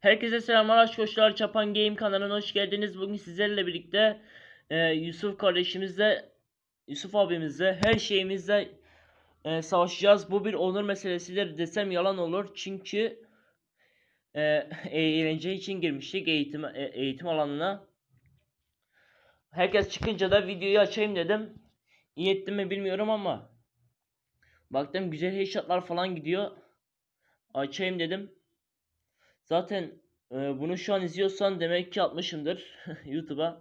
Herkese selamlar arkadaşlar. Çapan Game kanalına hoş geldiniz. Bugün sizlerle birlikte e, Yusuf kardeşimizle, Yusuf abimizle, her şeyimizle e, savaşacağız. Bu bir onur meselesidir desem yalan olur. Çünkü e, eğlence için girmiştik eğitim e, eğitim alanına. Herkes çıkınca da videoyu açayım dedim. İyi ettim mi bilmiyorum ama baktım güzel headshotlar falan gidiyor. Açayım dedim. Zaten e, bunu şu an izliyorsan demek ki atmışımdır YouTube'a.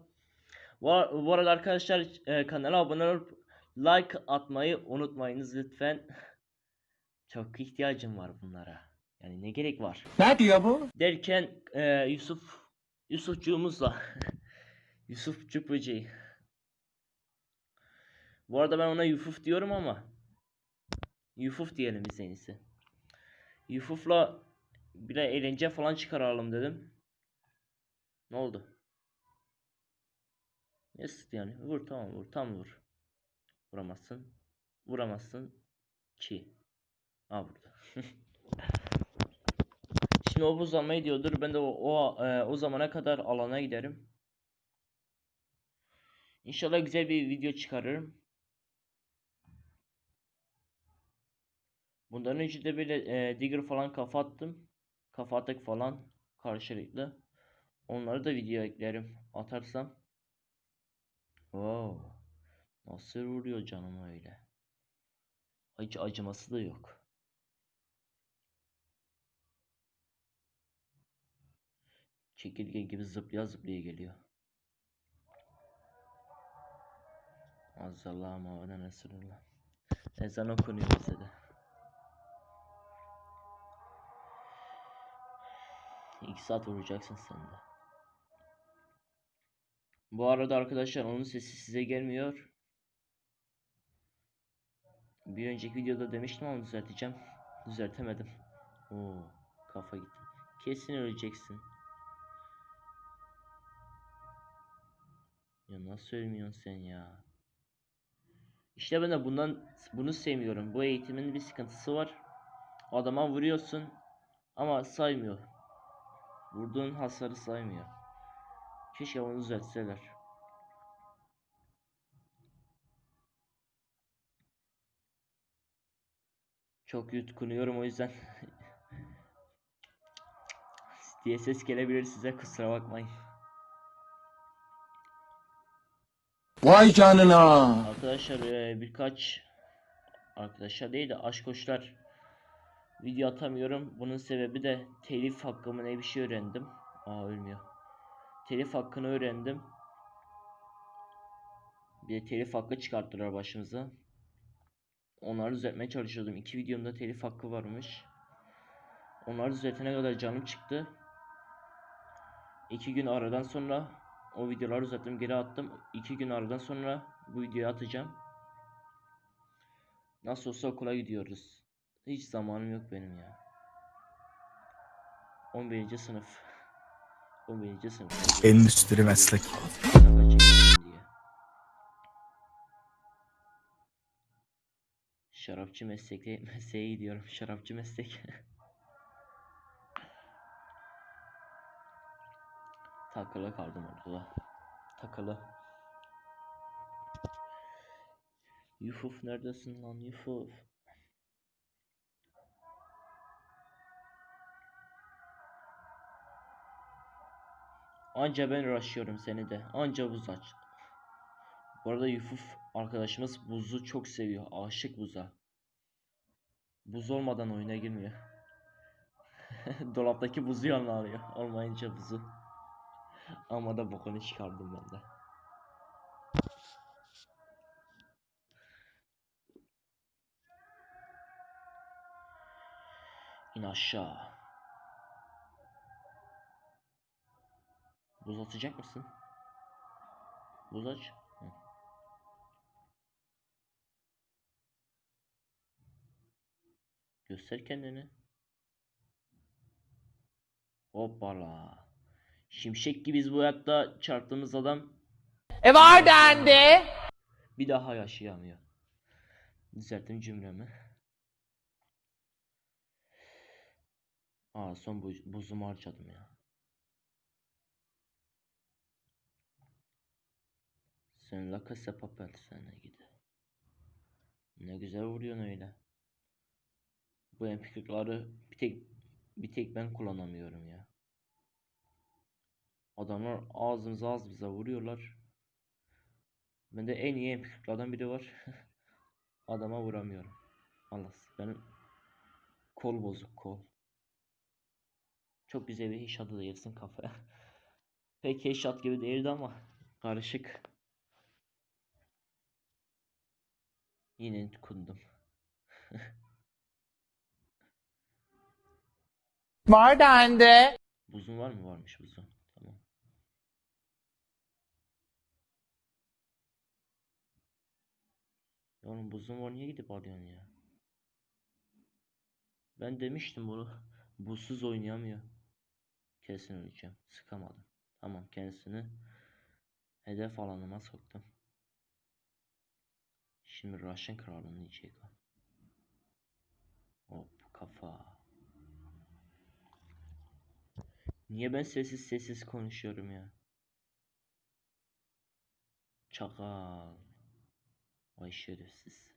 Bu, bu arada arkadaşlar e, kanala abone olup like atmayı unutmayınız lütfen. Çok ihtiyacım var bunlara. Yani ne gerek var? Ne diyor bu? Derken e, Yusuf Yusufcuğumuzla Yusuf Çupucu. Bu arada ben ona Yufuf diyorum ama Yufuf diyelim biz en iyisi. Yufuf'la bir de eğlence falan çıkaralım dedim. Ne oldu? Yes yani vur tamam vur tam vur. Vuramazsın. Vuramazsın ki. Aa burada. Şimdi o buzlanmayı diyordur. Ben de o o, e, o zamana kadar alana giderim. İnşallah güzel bir video çıkarırım. Bundan önce de böyle e, Digger falan kafa attım. Kafa atak falan karşılıklı. Onları da video eklerim atarsam. Wow. Nasıl vuruyor canım öyle. Hiç acıması da yok. Çekirge gibi zıplaya zıplaya geliyor. Azallah mavana Resulullah. Ezan okunuyor bize de. İki saat vuracaksın sen de. Bu arada arkadaşlar onun sesi size gelmiyor. Bir önceki videoda demiştim ama düzelteceğim. Düzeltemedim. Oo, kafa gitti. Kesin öleceksin. Ya nasıl ölmüyorsun sen ya? İşte ben de bundan bunu sevmiyorum. Bu eğitimin bir sıkıntısı var. Adama vuruyorsun ama saymıyor. Vurduğun hasarı saymıyor. Keşke onu düzeltseler. Çok yutkunuyorum o yüzden. diye ses gelebilir size kusura bakmayın. Vay canına. Arkadaşlar eee, birkaç arkadaşlar değil de aşk koçlar video atamıyorum. Bunun sebebi de telif hakkımı ne bir şey öğrendim. Aa ölmüyor. Telif hakkını öğrendim. Bir de telif hakkı çıkarttılar başımıza. Onları düzeltmeye çalışıyordum. İki videomda telif hakkı varmış. Onları düzeltene kadar canım çıktı. İki gün aradan sonra o videoları uzattım geri attım. İki gün aradan sonra bu videoyu atacağım. Nasıl olsa okula gidiyoruz. Hiç zamanım yok benim ya. 11. sınıf. 11. sınıf. Endüstri meslek. Şarapçı meslekle mesleğe gidiyorum. Şarapçı meslek. Takılı kaldım orada. Takılı. Yufuf neredesin lan Yufuf? Anca ben uğraşıyorum seni de. Anca buz aç. Bu arada Yufuf arkadaşımız buzu çok seviyor. Aşık buza. Buz olmadan oyuna girmiyor. Dolaptaki buzu yanına alıyor. Olmayınca buzu. Ama da bokunu çıkardım ben de. İn aşağı. Buz atacak mısın? Buz aç. Hı. Göster kendini. Hoppala. Şimşek gibi biz bu hayatta çarptığımız adam E var dendi. bir daha yaşayamıyor. Düzelttim cümlemi. Aa son bu, buzumu harcadım ya. Sen La Casa Papel sana gidi. Ne güzel vuruyorsun öyle. Bu MP40'ları bir tek bir tek ben kullanamıyorum ya. Adamlar ağzımıza ağzımıza vuruyorlar. Bende en iyi MP40'lardan biri var. Adama vuramıyorum. Allah benim kol bozuk kol. Çok güzel bir headshot da yersin kafaya. Pek headshot gibi değildi ama karışık. Yine kundum. Var dendi. Buzun var mı? Varmış buzun. Tamam. Ya Oğlum buzun var niye gidip alıyorsun ya? Ben demiştim bunu. Buzsuz oynayamıyor. Kesin öleceğim. Sıkamadım. Tamam kendisini hedef alanıma soktum. Şimdi Russian kralını yiyecek o. Hop kafa. Niye ben sessiz sessiz konuşuyorum ya? Çakal. Vay şerefsiz.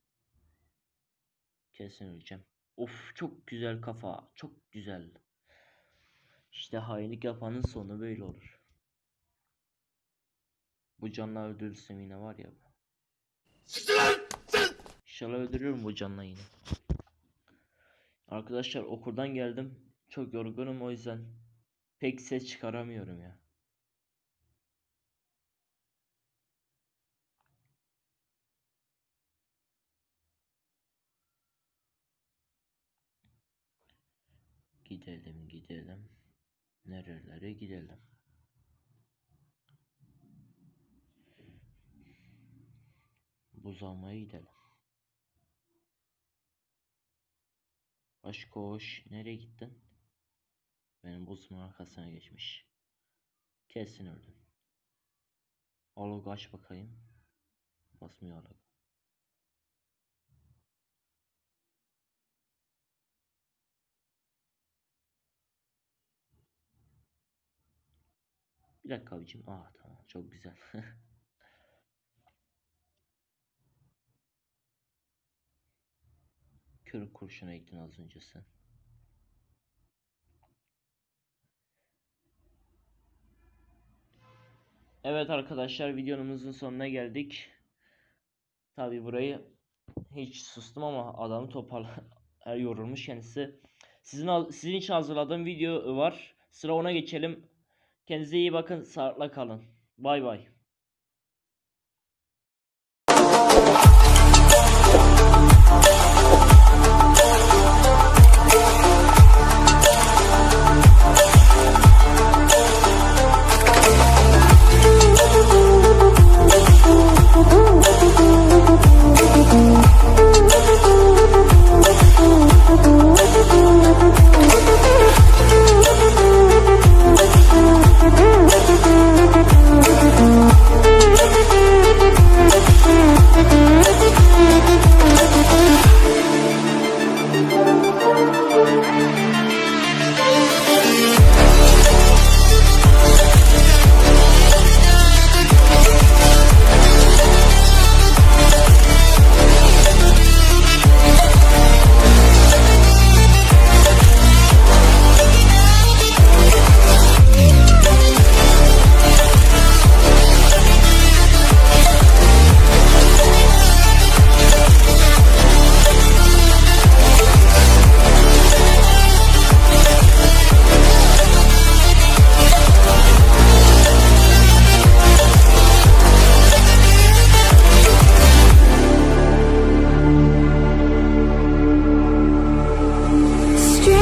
Kesin öleceğim. Of çok güzel kafa. Çok güzel. İşte hainlik yapanın sonu böyle olur. Bu canla öldürürsem yine var ya. İnşallah öldürüyorum bu canla yine. Arkadaşlar okuldan geldim. Çok yorgunum o yüzden pek ses çıkaramıyorum ya. Gidelim gidelim. Nerelere gidelim. Buz almaya gidelim. Koş koş. Nereye gittin? Benim buzumun arkasına geçmiş. Kesin öldün. Alog aç bakayım. Basmıyor alog. Bir dakika abicim. Aa tamam çok güzel. Kör kurşuna gittin az önce sen. Evet arkadaşlar videomuzun sonuna geldik. Tabi burayı hiç sustum ama adamı toparla er yorulmuş kendisi. Sizin sizin için hazırladığım video var. Sıra ona geçelim. Kendinize iyi bakın. Sağlıkla kalın. Bay bay.